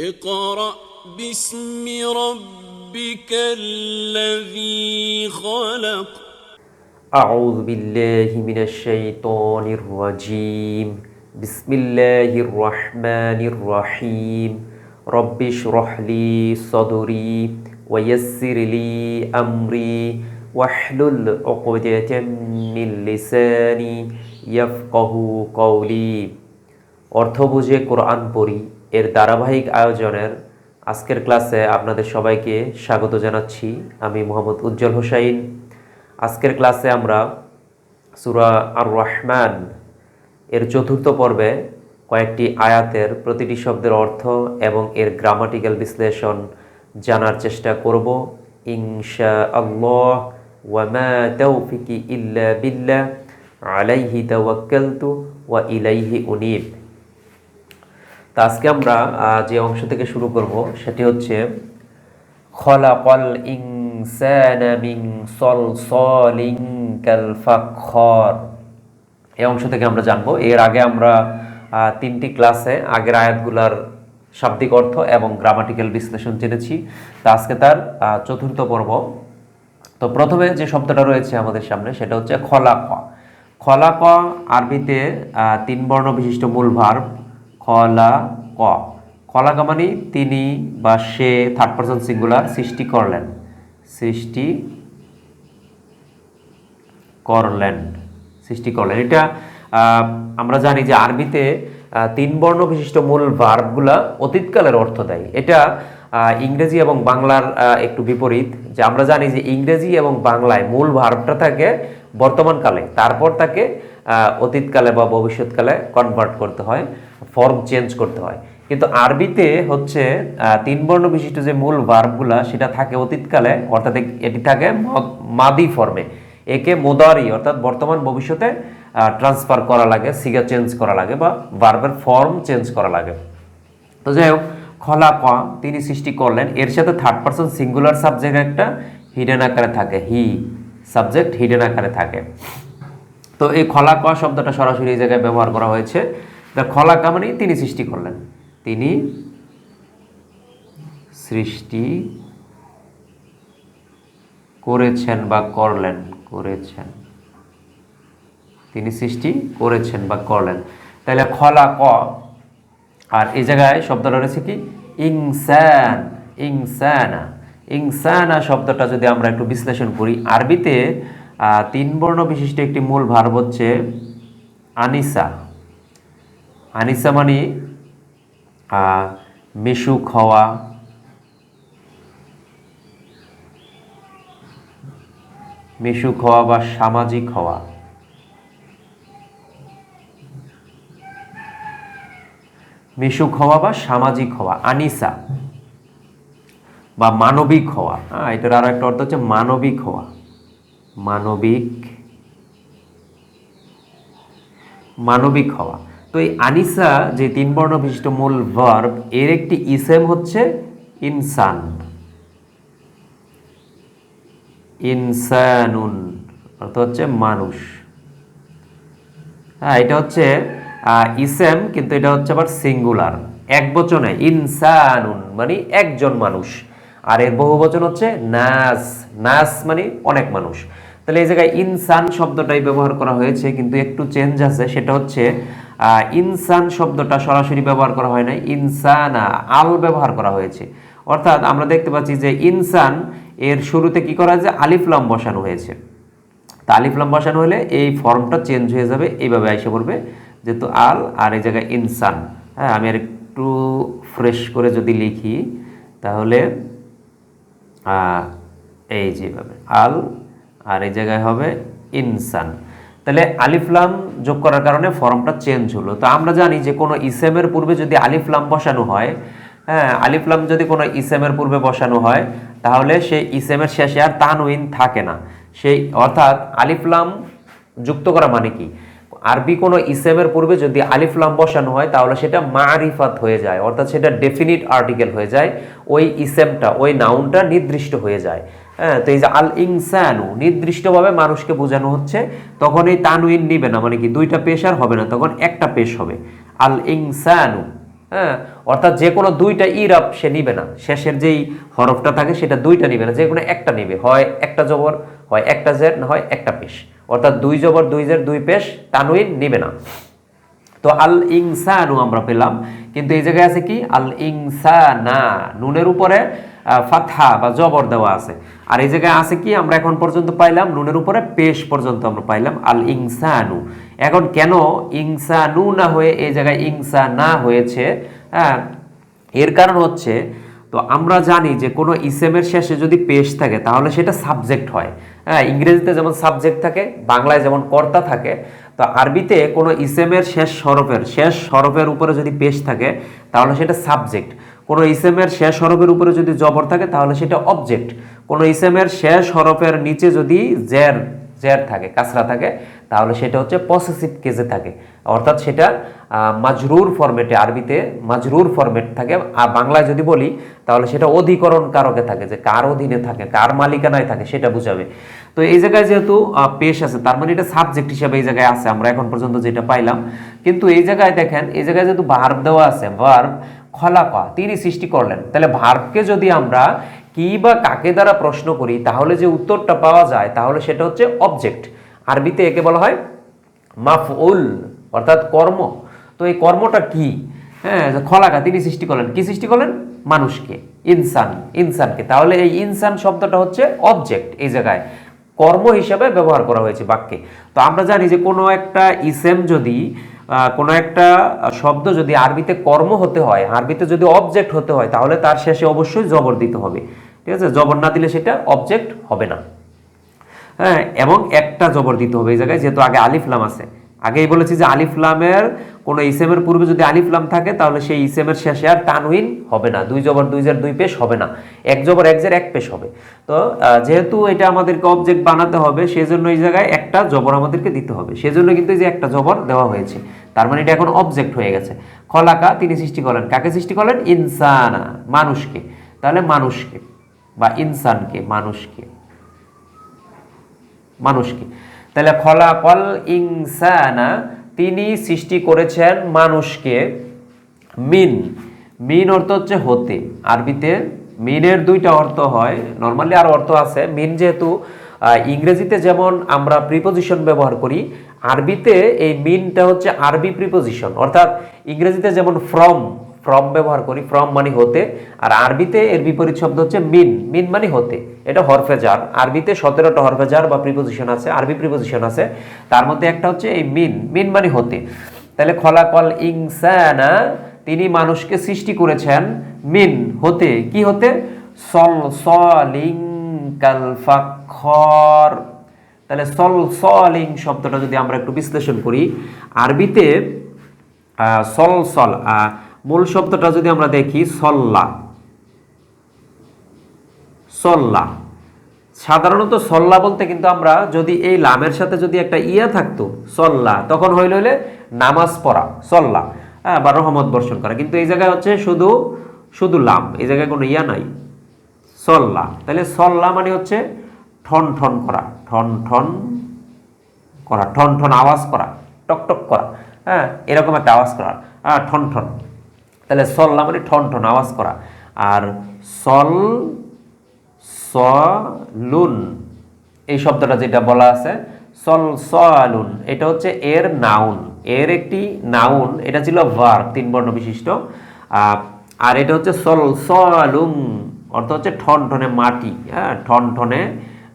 اقرأ باسم ربك الذي خلق أعوذ بالله من الشيطان الرجيم بسم الله الرحمن الرحيم رب اشرح لي صدري ويسر لي أمري واحلل عقدة من لساني يفقه قولي অর্থ বুঝে কোরআন পড়ি এর ধারাবাহিক আয়োজনের আজকের ক্লাসে আপনাদের সবাইকে স্বাগত জানাচ্ছি। আমি মোহাম্মদ উজ্জ্বল হোসাইন। আজকের ক্লাসে আমরা সুরা আর রহমান এর চতুর্থ পর্বে কয়েকটি আয়াতের প্রতিটি শব্দের অর্থ এবং এর গ্রামাটিক্যাল বিশ্লেষণ জানার চেষ্টা করব। ইনশা আল্লাহ ওয়ামা তৌফিকি ইল্লা বিল্লা আলাইহি তাওয়াক্কালতু ওয়া ইলাইহি উনিব। তা আজকে আমরা যে অংশ থেকে শুরু করব সেটি হচ্ছে খলাকল ইনসানা মিন সলসলিন কাল ফাখর এই অংশ থেকে আমরা জানব। এর আগে আমরা তিনটি ক্লাসে আগের আয়াতগুলার শাব্দিক অর্থ এবং গ্রামাটিক্যাল বিশ্লেষণ জেনেছি। তা আজকে তার চতুর্থ পর্ব। তো প্রথমে যে শব্দটা রয়েছে আমাদের সামনে সেটা হচ্ছে খলাক। খলাক আরবিতে তিন বর্ণ বিশিষ্ট মূল ভার্ব। খলা ক। খলাকা মানে তিনি বা সে থার্ড পার্সন সিঙ্গুলার সৃষ্টি করলেন। সৃষ্টি করলেন। সৃষ্টি করলেন। এটা আমরা জানি যে আরবিতে তিন বর্ণ বিশিষ্ট মূল ভার্বগুলা অতীতকালের অর্থ দেয়। এটা ইংরেজি এবং বাংলার একটু বিপরীত। যে আমরা জানি যে ইংরেজি এবং বাংলায় মূল ভার্বটা থাকে বর্তমানকালে তারপর তাকে অতীতকালে বা ভবিষ্যৎকালে কনভার্ট করতে হয়। ফর্ম চেঞ্জ করতে হয়। কিন্তু আরবিতে হচ্ছে তিন বর্ণ বিশিষ্ট যে মূল ভার্বগুলা সেটা থাকে অতীতকালে, অর্থাৎ এটি থাকে মাদি ফর্মে একে মোদারি, অর্থাৎ বর্তমান ভবিষ্যতে ট্রান্সফার করা লাগে সিগা চেঞ্জ করা লাগে বা ভার্বের ফর্ম চেঞ্জ করা লাগে। তো যাই হোক, খলা ক, তিনি সৃষ্টি করলেন। এর সাথে থার্ড পার্সন সিঙ্গুলার সাবজেক্ট একটা হিডেন আকারে থাকে। হি সাবজেক্ট হিডেন আকারে থাকে। তো এই খলা ক শব্দটা সরাসরি এই জায়গায় ব্যবহার করা হয়েছে। তা খলা কা মানে তিনি সৃষ্টি করলেন। তিনি সৃষ্টি করেছেন বা করলেন, করেছেন। তিনি সৃষ্টি করেছেন বা করলেন। তাহলে খলা ক, আর এই জায়গায় শব্দটা রয়েছে কি? ইনসান, ইনসানা। ইনসানা শব্দটা যদি আমরা একটু বিশ্লেষণ করি, আরবিতে তিন বর্ণ বিশিষ্ট একটি মূল ভার্ব হচ্ছে আনিসা। আনিসা মানে আহ, মিশুক হওয়া মিশুক হওয়া বা সামাজিক হওয়া মিশুক হওয়া বা সামাজিক হওয়া আনিসা বা মানবিক হওয়া হ্যাঁ এটার আরও একটা অর্থ হচ্ছে মানবিক হওয়া মানবিক মানবিক হওয়া তো এই আনিসা যে তিন বর্ণ বিশিষ্ট মূল ভার্ব এর একটি ইসেম হচ্ছে ইনসান ইনসানুন অর্থ হচ্ছে মানুষ। হ্যাঁ এটা হচ্ছে ইসেম কিন্তু এটা হচ্ছে আবার সিঙ্গুলার এক বচনে ইনসানুন মানে একজন মানুষ। আর এর বহু বচন হচ্ছে নাস নাস মানে অনেক মানুষ। তাহলে এই জায়গায় ইনসান শব্দটাই ব্যবহার করা হয়েছে, কিন্তু একটু চেঞ্জ আছে, সেটা হচ্ছে ইনসান শব্দটা সরাসরি ব্যবহার করা হয় না ইনসানা, আল ব্যবহার করা হয়েছে। অর্থাৎ আমরা দেখতে পাচ্ছি যে ইনসান এর শুরুতে কি করা হয়েছে? আলিফলাম বসানো হয়েছে। তা আলিফলাম বসানো হলে এই ফর্মটা চেঞ্জ হয়ে যাবে, এইভাবে এসে পড়বে, যেহেতু আল আর এই জায়গায় ইনসান। হ্যাঁ আমি আর একটু ফ্রেশ করে যদি লিখি, তাহলে এই যেভাবে আল আর এই জায়গায় হবে ইনসান। তাহলে আলিফলাম যোগ করার কারণে ফর্মটা চেঞ্জ হলো। তো আমরা জানি যে কোনো ইসেমের পূর্বে যদি আলিফলাম বসানো হয় হ্যাঁ আলিফলাম যদি কোনো ইসেমের পূর্বে বসানো হয়, তাহলে সেই ইসেমের শেষে আর তানউইন থাকে না। সেই, অর্থাৎ আলিফলাম যুক্ত করা মানে কি? আরবি কোনো ইসেমের পূর্বে যদি আলিফলাম বসানো হয়, তাহলে সেটা মারিফাত হয়ে যায়। অর্থাৎ সেটা ডেফিনিট আর্টিকেল হয়ে যায়। ওই ইসেমটা, ওই নাউনটা নির্দিষ্ট হয়ে যায়। হ্যাঁ তো এই যে আল ইনসানু নির্দিষ্টভাবে মানুষকে বোঝানো হচ্ছে তখন এই তানুইন নিবে না মানে কি দুইটা পেশ আর হবে না, তখন একটা পেশ হবে। আল ইনসানু হ্যাঁ অর্থাৎ যে কোনো দুইটা ইরাব সে নিবে না। শেষের যেই হরফটা থাকে সেটা দুইটা নিবে না, যে কোনো একটা নিবে। হয় একটা জবর, হয় একটা জের, না হয় একটা পেশ। অর্থাৎ দুই জবর, দুই জের, দুই পেশ তানুইন নিবে না। তো আল ইনসানু আমরা পেলাম, কিন্তু এই জায়গায় আছে কি? আল ইনসানা নুনের উপরে ফাতহা বা জবর দেওয়া আছে। আর এই জায়গায় আছে কি? আমরা এখন পর্যন্ত পাইলাম, নুনের উপরে পেশ পর্যন্ত আমরা পাইলাম আল ইনসানু এখন কেন ইনসানু না হয়ে এই জায়গায় ইংসা না হয়েছে? হ্যাঁ এর কারণ হচ্ছে, তো আমরা জানি যে কোনো ইসেমের শেষে যদি পেশ থাকে, তাহলে সেটা সাবজেক্ট হয়। হ্যাঁ ইংরেজিতে যেমন সাবজেক্ট থাকে, বাংলায় যেমন কর্তা থাকে, তো আরবিতে কোনো ইসেমের শেষ হরফের শেষ হরফের উপরে যদি পেশ থাকে, তাহলে সেটা সাবজেক্ট। কোনো ইসেমের শেষ হরফের উপরে যদি জবর থাকে, তাহলে সেটা অবজেক্ট কোনো ইসেমের শেষ হরফের নিচে যদি জের জের থাকে, কাসরা থাকে, তাহলে সেটা হচ্ছে পসেসিভ কেজে থাকে। অর্থাৎ সেটা মাজরুর ফরম্যাটে আরবিতে মাজরুর ফরম্যাট থাকে। আর বাংলায় যদি বলি, তাহলে সেটা অধিকরণ কারকে থাকে, যে কার অধীনে থাকে, কার মালিকানায় থাকে, সেটা বুঝাবে। তো এই জায়গায় যেহেতু পেশ আছে, তার মানে এটা সাবজেক্ট হিসেবে এই জায়গায় আছে, আমরা এখন পর্যন্ত যেটা পাইলাম। কিন্তু এই জায়গায় দেখেন, এই জায়গায় যেহেতু ভার্ব দেওয়া আছে ভার্ব খলাকা তিনি সৃষ্টি করলেন। তাহলে ভার্বকে যদি আমরা কি বা কাকে দ্বারা প্রশ্ন করি, তাহলে যে উত্তরটা পাওয়া যায়, তাহলে সেটা হচ্ছে অবজেক্ট আরবিতে একে বলা হয় মাফউল, অর্থাৎ কর্ম। তো এই কর্মটা কি? হ্যাঁ খলাকা, তিনি সৃষ্টি করলেন। কি সৃষ্টি করলেন? মানুষকে, ইনসান, ইনসানকে। তাহলে এই ইনসান শব্দটা হচ্ছে অবজেক্ট এই জায়গায়। কর্ম হিসাবে ব্যবহার করা হয়েছে বাক্যে। তো আমরা জানি যে কোনো একটা ইসেম যদি কোনো একটা শব্দ যদি আরবিতে কর্ম হতে হয়, আরবিতে যদি অবজেক্ট হতে হয়, তাহলে তার শেষে অবশ্যই জবর দিতে হবে। ঠিক আছে? জবর না দিলে সেটা অবজেক্ট হবে না। হ্যাঁ এবং একটা জবর দিতে হবে এই জায়গায়, যেহেতু আগে আলিফলাম আছে। আগেই বলেছি যে আলিফলামের কোনো ইসেমের পূর্বে যদি আলিফলাম থাকে, তাহলে সেই ইসেমের শেষে আর তানউইন হবে না। দুই জবর দুই জের দুই পেশ হবে না। এক জবর এক জের এক পেশ হবে। তো যেহেতু এটা আমাদেরকে অবজেক্ট বানাতে হবে, সেজন্য এই জায়গায় একটা জবর আমাদেরকে দিতে হবে। সেজন্য কিন্তু এই যে একটা জবর দেওয়া হয়েছে। তার মানে এটা এখন অবজেক্ট হয়ে গেছে। খলাকা তিনি সৃষ্টি করলেন। কাকে সৃষ্টি করলেন? ইনসানা, মানুষকে। তাহলে মানুষকে বা ইনসানকে, মানুষকে। মানুষকে। তাহলে খলাকল ইনসানা, তিনি সৃষ্টি করেছেন মানুষকে মিন। মিন অর্থ হচ্ছে হতে। আরবিতে মিনের দুইটা অর্থ হয়। নর্মালি আর অর্থ আছে। মিন যেহেতু ইংরেজিতে যেমন আমরা প্রিপোজিশন ব্যবহার করি, আরবিতে এই মিনটা হচ্ছে আরবি প্রিপোজিশন অর্থাৎ ইংরেজিতে যেমন ফ্রম ফ্রম ব্যবহার করি ফ্রম মানে হতে, আর আরবিতে এর বিপরীত শব্দ হচ্ছে মিন মিন মানে হতে। এটা হরফেজার। আরবিতে সতেরোটা হরফেজার বা প্রিপোজিশন আছে, আরবি প্রিপোজিশন আছে। তার মধ্যে একটা হচ্ছে এই মিন মিন মানে হতে। তাহলে খলাকল ইনসানা, তিনি মানুষকে সৃষ্টি করেছেন মিন হতে। কি হতে? সল সলিং কাল ফাখর তাহলে সল সলিং শব্দটা যদি আমরা একটু বিশ্লেষণ করি, আরবিতে সল সল মূল শব্দটা যদি আমরা দেখি, সল্লা। সল্লা। সাধারণত সল্লা বলতে কিন্তু আমরা যদি এই লামের সাথে যদি একটা ইয়া থাকতো, সল্লা, তখন হইল হইলে নামাজ পড়া, সল্লা হ্যাঁ বা রহমত বর্ষণ করা। কিন্তু এই জায়গায় হচ্ছে শুধু শুধু লাম, এই জায়গায় কোনো ইয়া নাই। সল্লা। তাহলে সল্লা মানে হচ্ছে ঠন ঠন করা, ঠন ঠন করা, ঠন ঠন আওয়াজ করা, টক টক করা হ্যাঁ এরকম একটা আওয়াজ করা হ্যাঁ ঠন ঠন। তাহলে সল্লা মানে ঠন ঠন, আওয়াজ করা। আর সল সলুন এই শব্দটা যেটা বলা আছে, সল সলুন এটা হচ্ছে এর নাউন। এর একটি নাউন, এটা ছিল ভার্ব, তিন বর্ণ বিশিষ্ট। আর এটা হচ্ছে সল সলুং অর্থ হচ্ছে ঠন ঠনে মাটি হ্যাঁ? ঠন ঠনে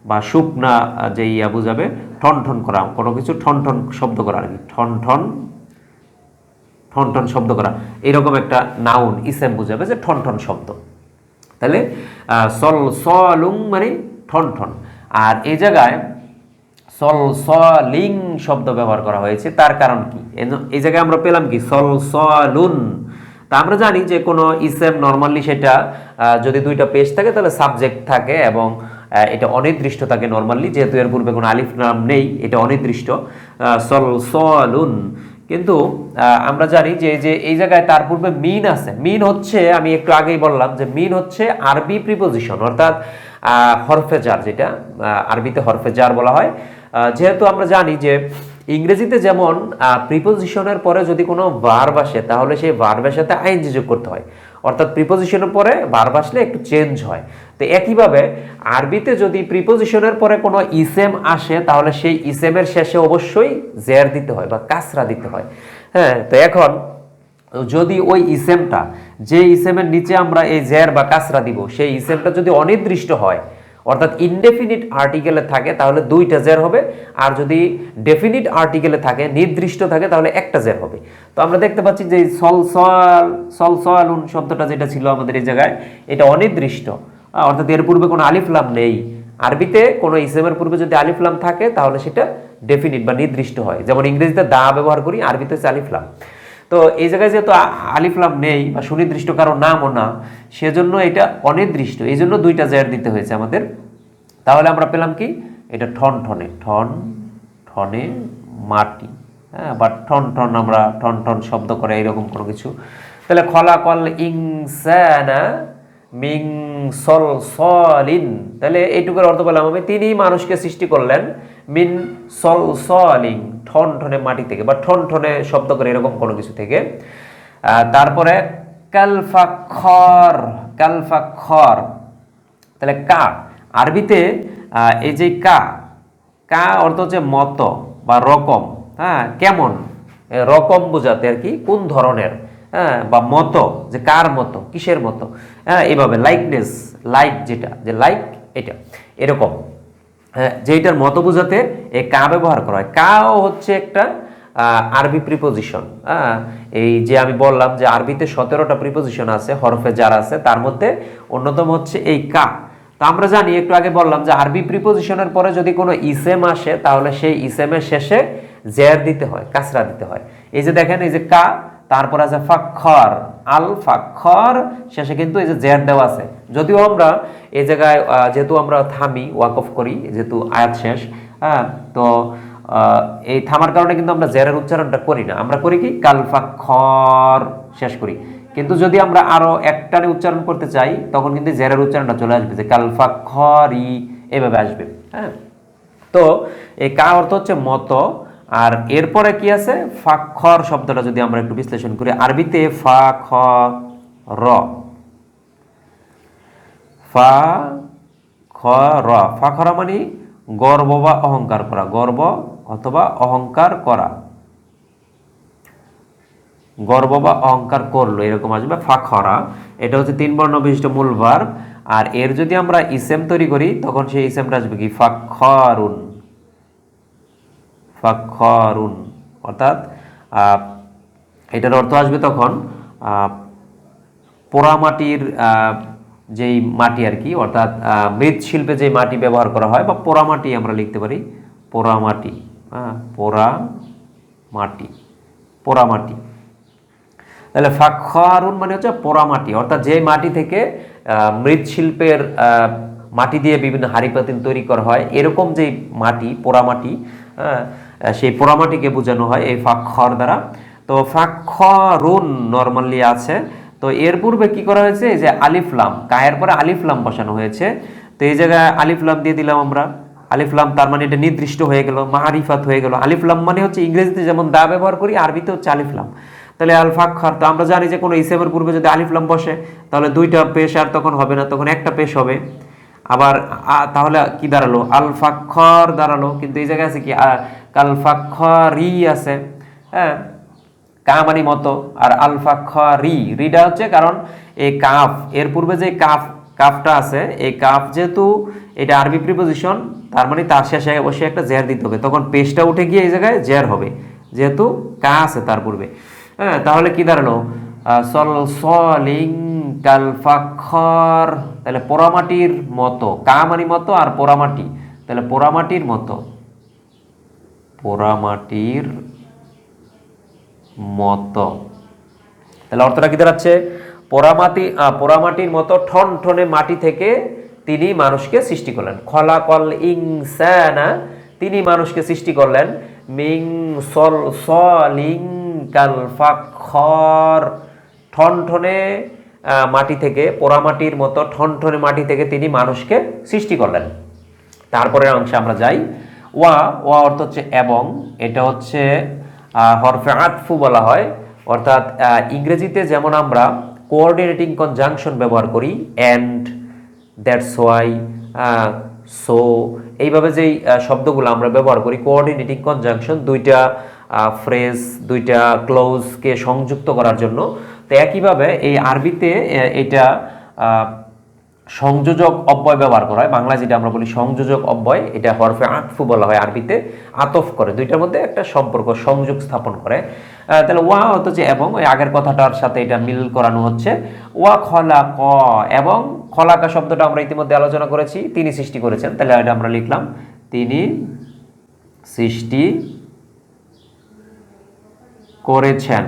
বা শুকনা যে ইয়া বুঝাবে, ঠন ঠন করা, কোনো কিছু ঠন ঠন শব্দ করা আর কি। ঠন ঠন ঠন ঠন শব্দ করা। এরকম একটা নাউন ইসেম বুঝাবে যে ঠন ঠন শব্দ। তাহলে সল সলুং মানে ঠন ঠন আর এই জায়গায় সল সলিং শব্দ ব্যবহার করা হয়েছে, তার কারণ কি? এই- জায়গায় আমরা পেলাম কি? সল সলুন। তা আমরা জানি যে কোনো ইসেম নর্মালি সেটা যদি দুইটা পেজ থাকে, তাহলে সাবজেক্ট থাকে এবং এটা অনির্দিষ্ট থাকে নর্মালি যেহেতু এর পূর্বে কোনো আলিফ নাম নেই, এটা অনির্দিষ্ট। সল সলুন। কিন্তু আমরা জানি যে যে এই জায়গায় তার পূর্বে মিন আছে। মিন হচ্ছে, আমি একটু আগেই বললাম যে মিন হচ্ছে আরবি প্রিপোজিশন অর্থাৎ হরফে জার যেটা আরবিতে হরফে জার বলা হয়। যেহেতু আমরা জানি যে ইংরেজিতে যেমন প্রিপোজিশনের পরে যদি কোনো ভার্ব আসে, তাহলে সেই ভার্বের সাথে আইনজি যোগ করতে হয়। অর্থাৎ প্রিপোজিশনের পরে ভার্ব আসলে একটু চেঞ্জ হয়। তো একইভাবে আরবিতে যদি প্রিপোজিশনের পরে কোনো ইসেম আসে, তাহলে সেই ইসেমের শেষে অবশ্যই জের দিতে হয় বা কাসরা দিতে হয়। হ্যাঁ তো এখন যদি ওই ইসেমটা যে ইসেমের নিচে আমরা এই জের বা কাসরা দিব, সেই ইসেমটা যদি অনির্দিষ্ট হয়, অর্থাৎ ইনডেফিনিট আর্টিকেলে থাকে, তাহলে দুইটা জের হবে। আর যদি ডেফিনিট আর্টিকেলে থাকে, নির্দিষ্ট থাকে, তাহলে একটা জের হবে। তো আমরা দেখতে পাচ্ছি যে সল সল সল সয়ালুন শব্দটা যেটা ছিল আমাদের এই জায়গায়, এটা অনির্দিষ্ট। অর্থাৎ এর পূর্বে কোনো আলিফলাম নেই। আরবিতে কোনো ইসেমের পূর্বে যদি আলিফলাম থাকে, তাহলে সেটা ডেফিনিট বা নির্দিষ্ট হয়। যেমন ইংরেজিতে দা ব্যবহার করি, আরবিতে হচ্ছে আলিফলাম তো এই জায়গায় যেহেতু আলিফলাম নেই বা সুনির্দিষ্ট কারও নামও না, সেজন্য এটা অনির্দিষ্ট। এই জন্য দুইটা জের দিতে হয়েছে আমাদের। তাহলে আমরা পেলাম কি? এটা ঠন ঠনে। ঠন ঠনে মাটি। হ্যাঁ বা ঠন ঠন আমরা ঠন ঠন শব্দ করে এরকম কোনো কিছু। তাহলে খলা কল ইংসানা মিং সল সলিন। তাহলে এইটুকুর অর্থ পেলাম আমি তিনি মানুষকে সৃষ্টি করলেন মিন সল সলিং, ঠন ঠনে মাটি থেকে, বা ঠন ঠনে শব্দ করে এরকম কোনো কিছু থেকে। তারপরে কালফাক্ষর কালফাক্ষর তাহলে কা, আরবিতে এই যে কা কা অর্থ হচ্ছে মত বা রকম হ্যাঁ কেমন? রকম বোঝাতে আর কি, কোন ধরনের? হ্যাঁ বা মতো, যে কার মতো, কিসের মতো হ্যাঁ এইভাবে লাইকনেস লাইক যেটা, যে লাইক এটা, এরকম হ্যাঁ যেটার মতো বোঝাতে এই কা ব্যবহার করা হয়। কাও হচ্ছে একটা আরবি প্রিপোজিশন হ্যাঁ এই যে আমি বললাম যে আরবিতে সতেরোটা প্রিপোজিশন আছে, হরফে যার আছে, তার মধ্যে অন্যতম হচ্ছে এই কা। তো আমরা জানি, একটু আগে বললাম যে আরবি প্রিপোজিশনের পরে যদি কোনো ইসেম আসে, তাহলে সেই ইসেমের শেষে জের দিতে হয়, কাসরা দিতে হয়। এই যে দেখেন, এই যে কা তারপর আছে ফাক্ষর আল ফাক্ষর শেষে কিন্তু এই যে জের দেওয়া আছে। যদিও আমরা এই জায়গায় যেহেতু আমরা থামি, ওয়াক অফ করি, যেহেতু আয়াত শেষ হ্যাঁ তো এই থামার কারণে কিন্তু আমরা জেরের উচ্চারণটা করি না। আমরা করি কি? কাল ফাক্ষর শেষ করি। কিন্তু যদি আমরা আরও একটানে উচ্চারণ করতে চাই, তখন কিন্তু জেরের উচ্চারণটা চলে আসবে যে কাল ফাক্ষরি এভাবে আসবে হ্যাঁ। তো, এই কা অর্থ হচ্ছে মতো আর এরপরে কি আছে? ফাক্ষর শব্দটা যদি আমরা একটু বিশ্লেষণ করি, আরবিতে ফা, খ, র। ফা, খ, র। ফা ফাখরা মানে গর্ব বা অহংকার করা। গর্ব অথবা অহংকার করা। গর্ব বা অহংকার করল, এরকম আসবে ফাখরা এটা হচ্ছে তিন বর্ণ বিশিষ্ট মূল ভার্ব আর এর যদি আমরা ইসেম তৈরি করি, তখন সেই ইসেমটা আসবে কি? ফাখরুন ফাখরুন অর্থাৎ এটার অর্থ আসবে তখন পোড়ামাটির যেই মাটি আর কি অর্থাৎ মৃৎশিল্পে যে মাটি ব্যবহার করা হয় বা পোড়ামাটি আমরা লিখতে পারি পোড়ামাটি হ্যাঁ পোড়া মাটি পোড়ামাটি। তাহলে ফাক্ষারুন মানে হচ্ছে পোড়ামাটি অর্থাৎ যে মাটি থেকে মৃৎশিল্পের মাটি দিয়ে বিভিন্ন হাড়ি পাতিল তৈরি করা হয় এরকম যে মাটি পোড়ামাটি হ্যাঁ, সেই পোড়ামাটিকে বোঝানো হয় এই ফাক্ষর দ্বারা। তো ফাক্ষরুন নর্মালি আছে। তো এর পূর্বে কি করা হয়েছে? এই যে আলিফলাম কায়ের পরে আলিফলাম বসানো হয়েছে। তো এই জায়গায় আলিফলাম দিয়ে দিলাম আমরা। আলিফলাম তার মানে এটা নির্দিষ্ট হয়ে গেল, মাহারিফাত হয়ে গেল। আলিফলাম মানে হচ্ছে ইংরেজিতে যেমন দা ব্যবহার করি, আরবিতে হচ্ছে আলিফলাম তাহলে আল ফাক্ষর তো আমরা জানি যে কোনো ইসেমের পূর্বে যদি আলিফলাম বসে, তাহলে দুইটা পেশ আর তখন হবে না, তখন একটা পেশ হবে। আবার তাহলে কি দাঁড়াল? আল ফাক্ষর দাঁড়াল। কিন্তু এই জায়গায় আছে কি? কাল ফাক্ষরি আছে হ্যাঁ? কামানি মতো আর আলফা খ রি রিটা হচ্ছে কারণ এই কাফ, এর পূর্বে যে কাফ, কাফটা আছে এই কাফ যেহেতু এটা আরবি প্রিপোজিশন তার মানে তার শেষে অবশ্যই একটা জের দিতে হবে। তখন পেশটা উঠে গিয়ে এই জায়গায় জের হবে, যেহেতু কা আছে তার পূর্বে। হ্যাঁ তাহলে কি দাঁড়াল সল, সলিং, কাল, ফাক্ষর, তাহলে পোড়ামাটির মতো, কামানি মতো আর পোড়ামাটি, তাহলে পোড়ামাটির মতো। পোড়ামাটির মতো। তাহলে অর্থটা কি দাঁড়াচ্ছে? পোড়ামাটি পোড়ামাটির মতো ঠন ঠনে মাটি থেকে তিনি মানুষকে সৃষ্টি করলেন। খলা কল ইংসানা তিনি মানুষকে সৃষ্টি করলেন। মিং সল সলিং ঠন ঠনে আহ, মাটি থেকে পোড়ামাটির মতো ঠন ঠনে মাটি থেকে তিনি মানুষকে সৃষ্টি করলেন। তারপরের অংশে আমরা যাই। ওয়া ওয়া অর্থ হচ্ছে এবং, এটা হচ্ছে হরফে আতফু বলা হয়। অর্থাৎ ইংরেজিতে যেমন আমরা কোঅর্ডিনেটিং কনজাংশন ব্যবহার করি অ্যান্ড দ্যাটস ওয়াই সো এইভাবে যেই শব্দগুলো আমরা ব্যবহার করি কোঅর্ডিনেটিং কনজাংশন দুইটা ফ্রেজ দুইটা ক্লোজকে সংযুক্ত করার জন্য। তো একইভাবে এই আরবিতে এটা সংযোজক অব্যয় ব্যবহার করা হয়। বাংলা যেটা আমরা বলি সংযোজক অব্যয়, এটা হরফে আতফু বলা হয় আরবিতে, আতফ করে। দুইটার মধ্যে একটা সম্পর্ক, সংযোগ স্থাপন করে। তাহলে ওয়া হচ্ছে এবং, ওই আগের কথাটার সাথে এটা মিল করানো হচ্ছে। ওয়া খলা ক এবং খলাকা শব্দটা আমরা ইতিমধ্যে আলোচনা করেছি, তিনি সৃষ্টি করেছেন। তাহলে এটা আমরা লিখলাম, তিনি সৃষ্টি করেছেন।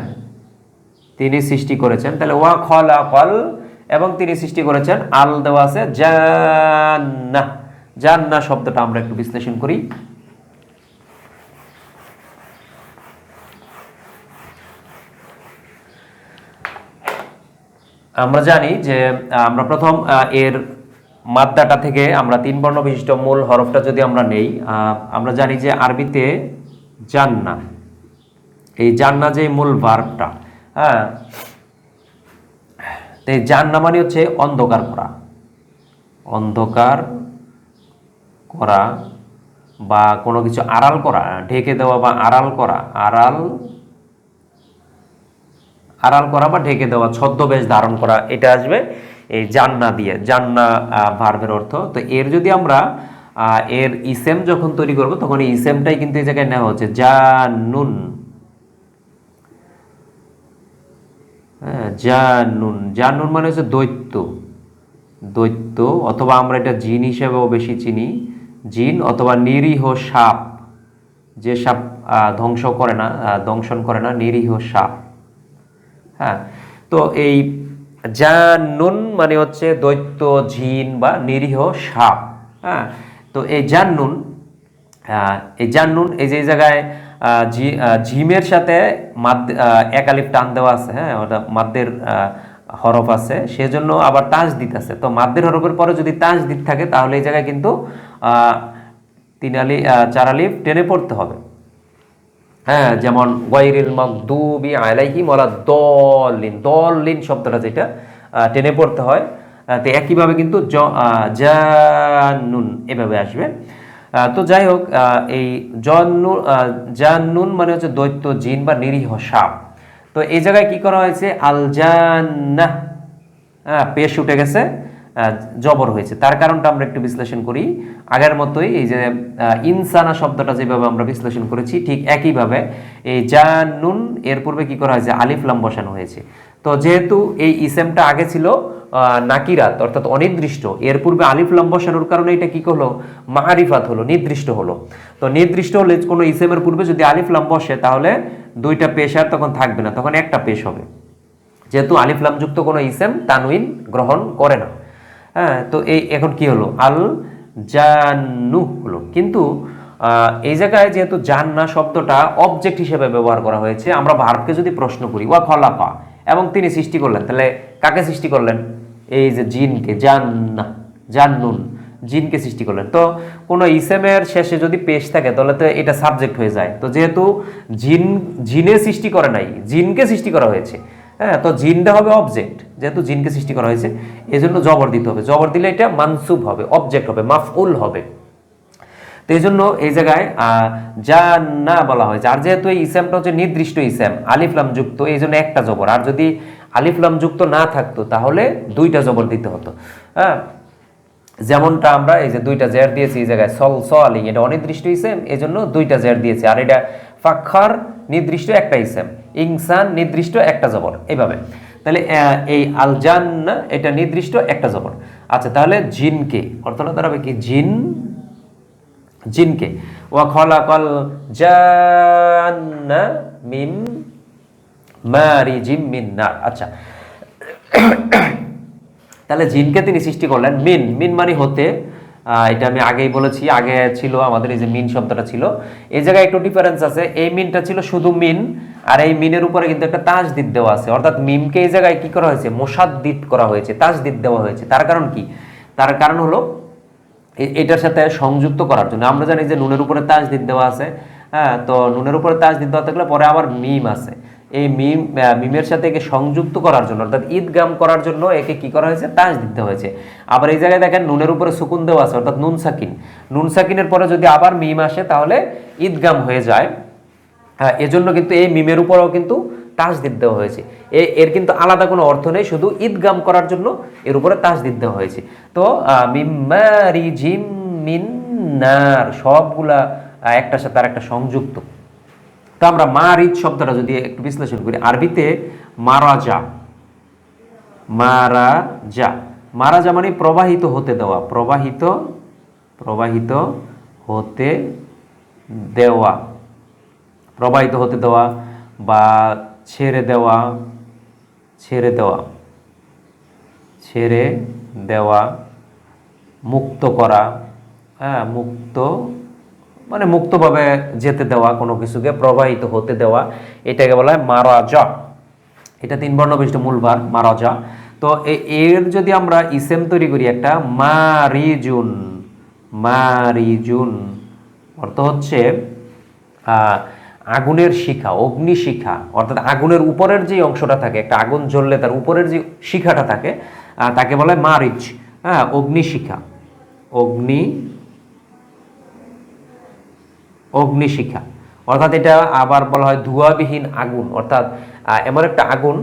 তিনি সৃষ্টি করেছেন। তাহলে ওয়া খলা কল এবং তিনি সৃষ্টি করেছেন আল দেওয়া আছে জান্না জান্না শব্দটা আমরা একটু বিশ্লেষণ করি। আমরা জানি যে আমরা প্রথম এর মাদ্দাটা থেকে আমরা তিন বর্ণ বিশিষ্ট মূল হরফটা যদি আমরা নেই আমরা জানি যে আরবিতে জান্না এই জান্না যে মূল ভার্বটা হ্যাঁ তো এই জান্না মানে হচ্ছে অন্ধকার করা। অন্ধকার করা বা কোনো কিছু আড়াল করা, ঢেকে দেওয়া বা আড়াল করা, আড়াল আড়াল করা বা ঢেকে দেওয়া, ছদ্মবেশ ধারণ করা, এটা আসবে এই জান্না দিয়ে। জান্না ভার্বের অর্থ। তো এর যদি আমরা এর ইসেম যখন তৈরি করব, তখন এই ইসেমটাই কিন্তু এই জায়গায় নেওয়া হচ্ছে। জানুন। হ্যাঁ জানুন। জানুন মানে হচ্ছে দৈত্য। দৈত্য অথবা আমরা এটা জিন হিসেবেও বেশি চিনি। জিন অথবা নিরীহ সাপ। যে সাপ ধ্বংস করে না দংশন করে না নিরীহ সাপ। হ্যাঁ তো এই জানুন মানে হচ্ছে দৈত্য জিন বা নিরীহ সাপ। হ্যাঁ তো এই জান্নুন আহ, এই জান্নুন এই যে জায়গায় জিমের সাথে মাদ আহ, একালিফ টান দেওয়া আছে হ্যাঁ? ওটা মাদ্দের আহ, হরফ আছে। সেজন্য আবার তাজ দিত আছে। তো মাদ্দের হরফের পরে যদি তাজ দিত থাকে তাহলে এই জায়গায় কিন্তু তিন আলি চার আলিফ টেনে পড়তে হবে। হ্যাঁ যেমন ওয়াইরিল মাকদুবি আলাইহিম ওয়ালা দলিন দলিন শব্দটা যেটা টেনে পড়তে হয়। তো একইভাবে কিন্তু জ আহ, জান্নুন এভাবে আসবে। তো যাই হোক এই জন্নু মানে হচ্ছে দৈত্য জিন বা নিরীহ সাপ। তো এই জায়গায় কি করা হয়েছে? আল জান্নাহ হ্যাঁ পেশ উঠে গেছে জবর হয়েছে। তার কারণটা আমরা একটু বিশ্লেষণ করি। আগের মতোই এই যে ইনসানা শব্দটা যেভাবে আমরা বিশ্লেষণ করেছি, ঠিক একইভাবে এই জানুন এর পূর্বে কি করা হয়েছে? আলিফ লাম বসানো হয়েছে। তো যেহেতু এই ইসেমটা আগে ছিল নাকিরাত, অর্থাৎ অনির্দিষ্ট, এর পূর্বে আলিফ লাম বসানোর কারণে এটা কি হলো মাহারিফাত হলো, নির্দিষ্ট হলো। তো নির্দিষ্ট হলে কোনো ইসেমের পূর্বে যদি আলিফ লাম বসে তাহলে দুইটা পেশ আর তখন থাকবে না, তখন একটা পেশ হবে। যেহেতু আলিফলাম যুক্ত কোনো ইসেম তানউইন গ্রহণ করে না। হ্যাঁ তো এই এখন কি হলো? আল জান্নু হলো। কিন্তু এই জায়গায় যেহেতু জান্না শব্দটা অবজেক্ট হিসেবে ব্যবহার করা হয়েছে, আমরা ভারতকে যদি প্রশ্ন করি, ওয়া খলাপা এবং তিনি সৃষ্টি করলেন। তাহলে কাকে সৃষ্টি করলেন? এই যে জিনকে, জান্না, জান্নুন, জিনকে সৃষ্টি করলেন। তো কোনো ইসেমের শেষে যদি পেশ থাকে, তাহলে তো এটা সাবজেক্ট হয়ে যায়। তো যেহেতু জিন, জিনে সৃষ্টি করে নাই, জিনকে সৃষ্টি করা হয়েছে হ্যাঁ তো জিনটা হবে অবজেক্ট যেহেতু জিনকে সৃষ্টি করা হয়েছে এই জন্য জবর দিতে হবে। জবর দিলে এটা মানসুব হবে অবজেক্ট হবে মাফউল হবে। তো এই জন্য এই জায়গায় আহ, জান্না বলা হয়েছে আর যেহেতু এই ইসেমটা হচ্ছে নির্দিষ্ট ইসেম আলিফলাম যুক্ত এই জন্য একটা জবর। আর যদি আলিফলাম যুক্ত না থাকতো তাহলে দুইটা জবর দিতে হতো। হ্যাঁ যেমনটা আমরা এই যে দুইটা জের দিয়েছি এই জায়গায় সল সলিং এটা অনির্দিষ্ট ইসেম এই জন্য দুইটা জের দিয়েছি। আর এটা ফাক্ষার নির্দিষ্ট একটা ইসেম ইনসান নির্দিষ্ট একটা জবর এইভাবে। তাহলে এই আলজান্না এটা নির্দিষ্ট একটা জবর। আচ্ছা তাহলে জিনকে অর্থটা দাঁড়াবে কি? জিন জিনকে। ওয়া খলাকাল জান্না মিন মারিজিম মিন নার। আচ্ছা। তাহলে জিনকে তিনি সৃষ্টি করলেন। মিন মিন মানে হতে এটা আমি আগেই বলেছি, আগে ছিল আমাদের এই যে মিন শব্দটা ছিল। এই জায়গায় একটু ডিফারেন্স আছে। এই মিনটা ছিল শুধু মিন, আর এই মিনের উপরে কিন্তু একটা তাজদিদ দেওয়া আছে। অর্থাৎ মিমকে এই জায়গায় কি করা হয়েছে? মোসাদ্দিদ করা হয়েছে, তাজদিদ দেওয়া হয়েছে। তার কারণ কি? তার কারণ হলো এটার সাথে সংযুক্ত করার জন্য। আমরা জানি যে নুনের উপরে তাজদিদ দেওয়া আছে। হ্যাঁ তো নুনের উপরে তাজদিদ দেওয়া থাকলে পরে আবার মিম আছে। এই মিম মিমের সাথে একে সংযুক্ত করার জন্য, অর্থাৎ ঈদগাম করার জন্য একে কি করা হয়েছে? তাজ দিতে হয়েছে। আবার এই জায়গায় দেখেন নুনের উপরে সুকুন দেওয়া আছে, অর্থাৎ নুন সাকিন। নুন সাকিনের পরে যদি আবার মিম আসে, তাহলে ঈদগাম হয়ে যায়। হ্যাঁ এজন্য কিন্তু এই মিমের উপরেও কিন্তু তাজদিদ দেওয়া হয়েছে। এর কিন্তু আলাদা কোনো অর্থ নেই, শুধু ঈদগাম করার জন্য এর উপরে তাজদিদ দেওয়া হয়েছে। তো মিম্মারি জিম সবগুলা একটার সাথে আর একটা সংযুক্ত। তো আমরা মারিজ শব্দটা যদি একটু বিশ্লেষণ করি, আরবিতে মারাজা মারাজা মারাজা মানে প্রবাহিত হতে দেওয়া, প্রবাহিত প্রবাহিত হতে দেওয়া। প্রবাহিত হতে দেওয়া বা ছেড়ে দেওয়া ছেড়ে দেওয়া ছেড়ে দেওয়া, মুক্ত করা হ্যাঁ মুক্ত মানে মুক্তভাবে যেতে দেওয়া, কোনো কিছুকে প্রবাহিত হতে দেওয়া, এটাকে বলা হয় মারাজা। এটা তিন বর্ণ বিশিষ্ট মূলবার মারাজা। তো এর যদি আমরা ইসেম তৈরি করি একটা, মারিজুন মারিজুন, অর্থ হচ্ছে আগুনের শিখা, অগ্নি শিখা, অর্থাৎ আগুনের উপরের যে অংশটা থাকে, একটা আগুন জ্বললে তার উপরের যে শিখাটা থাকে তাকে বলে মারিচ হ্যাঁ অগ্নিশিখা অগ্নি অগ্নিশিখা অর্থাৎ এটা আবার বলা হয় ধোঁয়াবিহীন আগুন, অর্থাৎ এমন একটা আগুন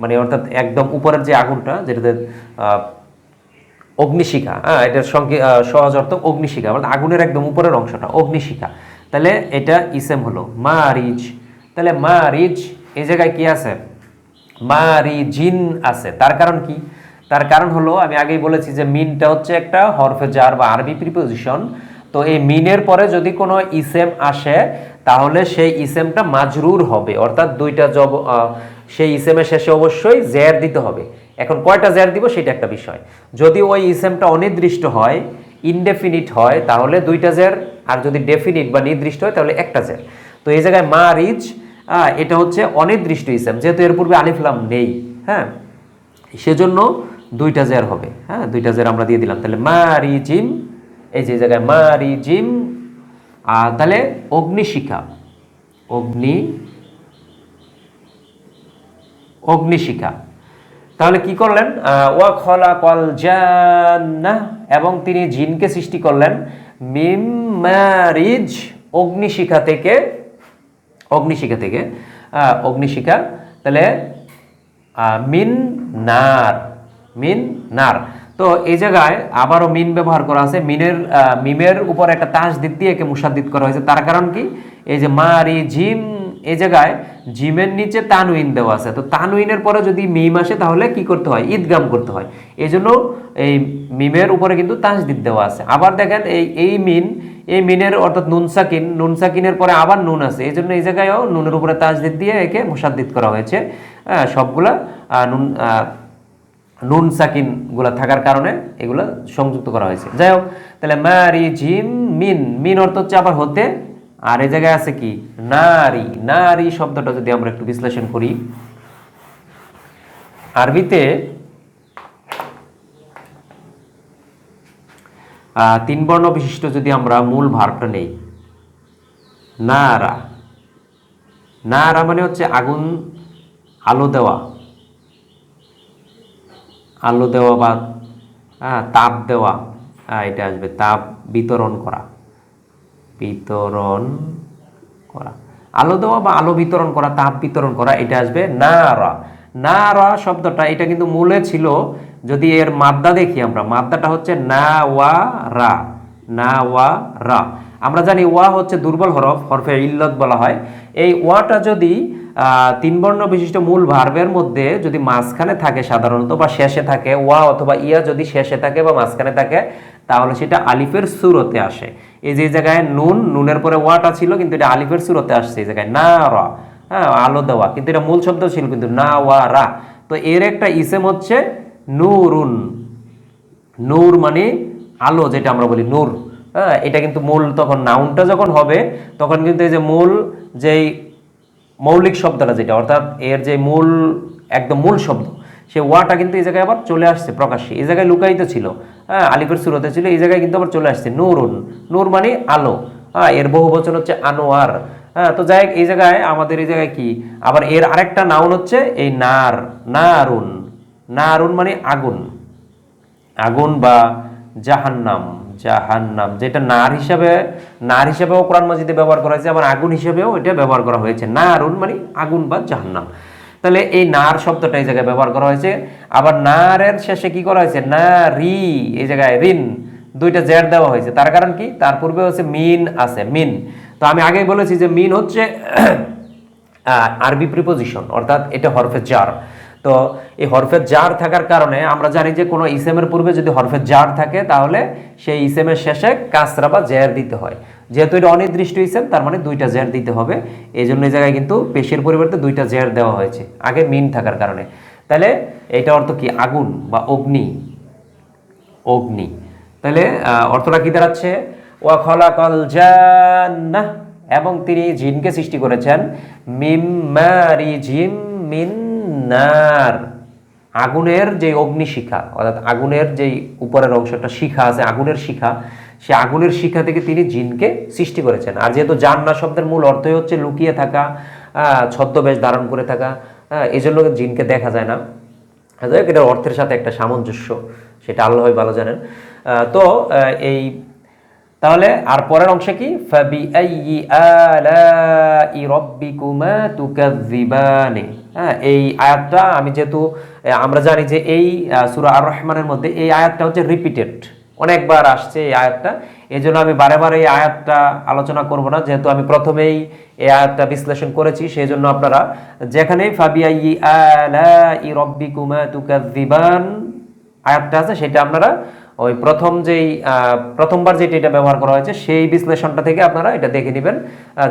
মানে অর্থাৎ একদম উপরের যে আগুনটা, যেটাতে অগ্নিশিখা হ্যাঁ এটার সঙ্গে সহজ অর্থ অগ্নিশিখা অর্থাৎ আগুনের একদম উপরের অংশটা অগ্নিশিখা তাহলে এটা ইসেম হলো। মারিজ। তাহলে মারিজ, এই জায়গায় কি আছে? মারিজিন আছে। তার কারণ কি? তার কারণ হলো, আমি আগেই বলেছি যে মিনটা হচ্ছে একটা হরফে জার বা আরবি প্রিপোজিশন তো এই মিনের পরে যদি কোনো ইসেম আসে, তাহলে সেই ইসেমটা মাজরুর হবে। অর্থাৎ দুইটা জব সেই ইসেমের শেষে অবশ্যই জের দিতে হবে। এখন কয়টা জের দিব সেটা একটা বিষয়। যদি ওই ইসেমটা অনির্দিষ্ট হয় ইনডেফিনিট হয়, তাহলে দুইটা জের, আর যদি ডেফিনিট বা নির্দিষ্ট হয়, তাহলে একটা জের। তো এই জায়গায় মা রিচ এটা হচ্ছে অনির্দিষ্ট ইসেম যেহেতু এর পূর্বে আলিফলাম নেই হ্যাঁ? সেজন্য দুইটা জের হবে হ্যাঁ? দুইটা জের আমরা দিয়ে দিলাম। তাহলে মারি জিম এই যে জায়গায় মারি জিম আর তাহলে অগ্নিশিখা, অগ্নি, অগ্নিশিখা। তাহলে কি করলেন? ওয়া খলা কল জান্নাহ এবং তিনি জিনকে সৃষ্টি করলেন। মিম মারিজ অগ্নিশিখা থেকে অগ্নিশিখা থেকে অগ্নিশিখা। তাহলে মিন নার মিন নার। তো এই জায়গায় আবারও মিন ব্যবহার করা আছে। মিনের মিমের উপর একটা তাস দিক দিয়ে একে মুসাদ্দিদ করা হয়েছে। তার কারণ কি? এই যে মারি জিম এই জায়গায় জিমের নিচে তানুইন দেওয়া আছে। তো তানুইনের পরে যদি মিম আসে তাহলে কি করতে হয়? ঈদগাম করতে হয়। এই জন্য এই মিমের উপরে কিন্তু তাসদিদ দেওয়া আছে। আবার দেখেন এই এই মিন এই মিনের অর্থাৎ নুন সাকিন নুন সাকিনের পরে আবার নুন আছে। এই জন্য এই জায়গায়ও নুনের উপরে তাসদিদ দিয়ে একে মুসাদ্দিদ করা হয়েছে। হ্যাঁ, সবগুলা নুন নুন সাকিনগুলা থাকার কারণে এগুলা সংযুক্ত করা হয়েছে। যাই হোক তাহলে মারি জিম মিন মিন অর্থ হচ্ছে আবার হতে আর এই জায়গায় আছে কি? নারী। নারী শব্দটা যদি আমরা একটু বিশ্লেষণ করি। আরবিতে তিন বর্ণ বিশিষ্ট যদি আমরা মূল ভার্বটা নেই। নারা। নারা মানে হচ্ছে আগুন, আলো দেওয়া। আলো দেওয়া বা তাপ দেওয়া। এটা আসবে, তাপ বিতরণ করা। বিতরণ করা। আলো দেওয়া বা আলো বিতরণ করা, তাপ বিতরণ করা, এটা আসবে নারা। নারা শব্দটা, এটা কিন্তু মূলে ছিল যদি এর মাদ্দা দেখি আমরা। মাদ্দাটা হচ্ছে না ওয়া রা না ওয়া রা আমরা জানি ওয়া হচ্ছে দুর্বল হরফ, হরফে ইল্লত বলা হয়। এই ওয়াটা যদি তিন বর্ণ বিশিষ্ট মূল ভার্বের মধ্যে যদি মাঝখানে থাকে সাধারণত বা শেষে থাকে, ওয়া অথবা ইয়া যদি শেষে থাকে বা মাঝখানে থাকে, তাহলে সেটা আলিফের সুরতে আসে। এই যে জায়গায় নুন, নুনের পরে ওয়াটা ছিল, কিন্তু এটা আলিফের সুরতে আসছে এই জায়গায়। না, রা। হ্যাঁ আলো দেওয়া। কিন্তু এটা মূল শব্দ ছিল, কিন্তু না, ওয়া, রা। তো এর একটা ইসেম হচ্ছে নুরুন। নূর মানে আলো, যেটা আমরা বলি নূর। হ্যাঁ এটা কিন্তু মূল তখন নাউনটা যখন হবে, তখন কিন্তু এই যে মূল যেই মৌলিক শব্দটা যেটা, অর্থাৎ এর যে মূল, একদম মূল শব্দ সে ওয়াটা কিন্তু এই জায়গায় আবার চলে আসছে প্রকাশ্যে, এই জায়গায় লুকায়িত ছিল। হ্যাঁ আলিফের সুরতে ছিল, এই জায়গায় কিন্তু আবার চলে আসছে, নুরুন। নূর মানে আলো। হ্যাঁ এর বহু বচন হচ্ছে আনোয়ার। হ্যাঁ তো যাই এই জায়গায় আমাদের, এই জায়গায় কি? আবার এর আরেকটা নাউন হচ্ছে এই নার, নারুন। নারুন মানে আগুন। আগুন বা জাহান্নাম। জাহান্নাম, যেটা নার হিসাবে, নার হিসাবেও কোরআন মাজিদে ব্যবহার করা হয়েছে, আবার আগুন হিসাবেও এটা ব্যবহার করা হয়েছে। নারুন মানে আগুন বা জাহান্নাম। তাহলে এই নার শব্দটা এই জায়গায় ব্যবহার করা হয়েছে। আবার নারের শেষে কি করা হয়েছে? না রি এই জায়গায় রিন, দুইটা জেড দেওয়া হয়েছে। তার কারণ কি? তার পূর্বে হচ্ছে মিন আছে, মিন। তো আমি আগেই বলেছি যে মিন হচ্ছে আরবি প্রিপোজিশন অর্থাৎ এটা হরফে জার তো এই হরফের জার থাকার কারণে আমরা জানি যে কোনো ইসেমের পূর্বে যদি হরফের জার থাকে, তাহলে সেই ইসেমের শেষে কাসরা বা জের দিতে হয়। যেহেতু এটা অনির্দিষ্ট ইসেম তার মানে দুইটা জের দিতে হবে। এই জন্য এই জায়গায় কিন্তু পেশের পরিবর্তে দুইটা জের দেওয়া হয়েছে, আগে মিন থাকার কারণে। তাহলে এটা অর্থ কি? আগুন বা অগ্নি। অগ্নি। তাহলে অর্থটা কি দাঁড়াচ্ছে? ওয়া খলাকাল জান্নাহ। এবং তিনি জিনকে সৃষ্টি করেছেন। মিম মারিজিম মিন নার আগুনের যে অগ্নিশিখা অর্থাৎ আগুনের যেই উপরের অংশটা শিখা আছে আগুনের শিখা সে আগুনের শিখা থেকে তিনি জিনকে সৃষ্টি করেছেন। আর যেহেতু জান্না শব্দের মূল অর্থই হচ্ছে লুকিয়ে থাকা ছদ্মবেশ ধারণ করে থাকা এই জন্য জিনকে দেখা যায় না। যাই হোক, এটার অর্থের সাথে একটা সামঞ্জস্য সেটা আল্লাহ ভালো জানেন। তো এই তাহলে আর পরের অংশে কি? ফাবি তুকাযযিবানি। হ্যাঁ এই আয়াতটা আমি যেহেতু আমরা জানি যে এই সূরা আর রহমানের মধ্যে এই আয়াতটা হচ্ছে রিপিটেড অনেকবার আসছে এই আয়াতটা। এই জন্য আমি বারে বারে এই আয়াতটা আলোচনা করব না, যেহেতু আমি প্রথমেই এই আয়াতটা বিশ্লেষণ করেছি সেই জন্য আপনারা যেখানেই ফাবিআই আলাই রব্বিকুমা তুকাযযিবান আয়াতটা আছে, সেটা আপনারা ওই প্রথম যেই প্রথমবার যেটা এটা ব্যবহার করা হয়েছে, সেই বিশ্লেষণটা থেকে আপনারা এটা দেখে নেবেন।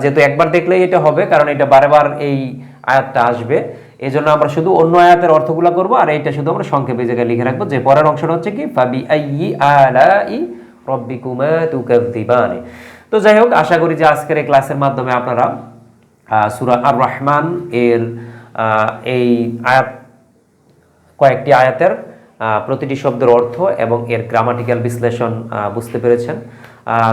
যেহেতু একবার দেখলেই এটা হবে, কারণ এটা বারেবার এই আয়াতটা আসবে। এই জন্য আমরা শুধু অন্য আয়াতের অর্থগুলো করব, আর এইটা শুধু আমরা সংক্ষেপে জায়গায় লিখে রাখব যে পরের অংশটা হচ্ছে কি ফাবি আইয়ি আলাই তো যাই হোক, আশা করি যে আজকের এই ক্লাসের মাধ্যমে আপনারা সূরা আর রহমান এর এই আয়াত, কয়েকটি আয়াতের প্রতিটি শব্দের অর্থ এবং এর গ্রামাটিক্যাল বিশ্লেষণ বুঝতে পেরেছেন।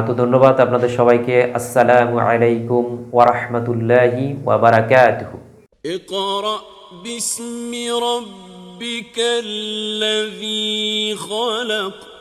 তো ধন্যবাদ আপনাদের সবাইকে। আসসালামু আলাইকুম ওয়ারহমতুল্লাহি ওয়াবারাকাতুহু اقرأ باسم ربك الذي خلق.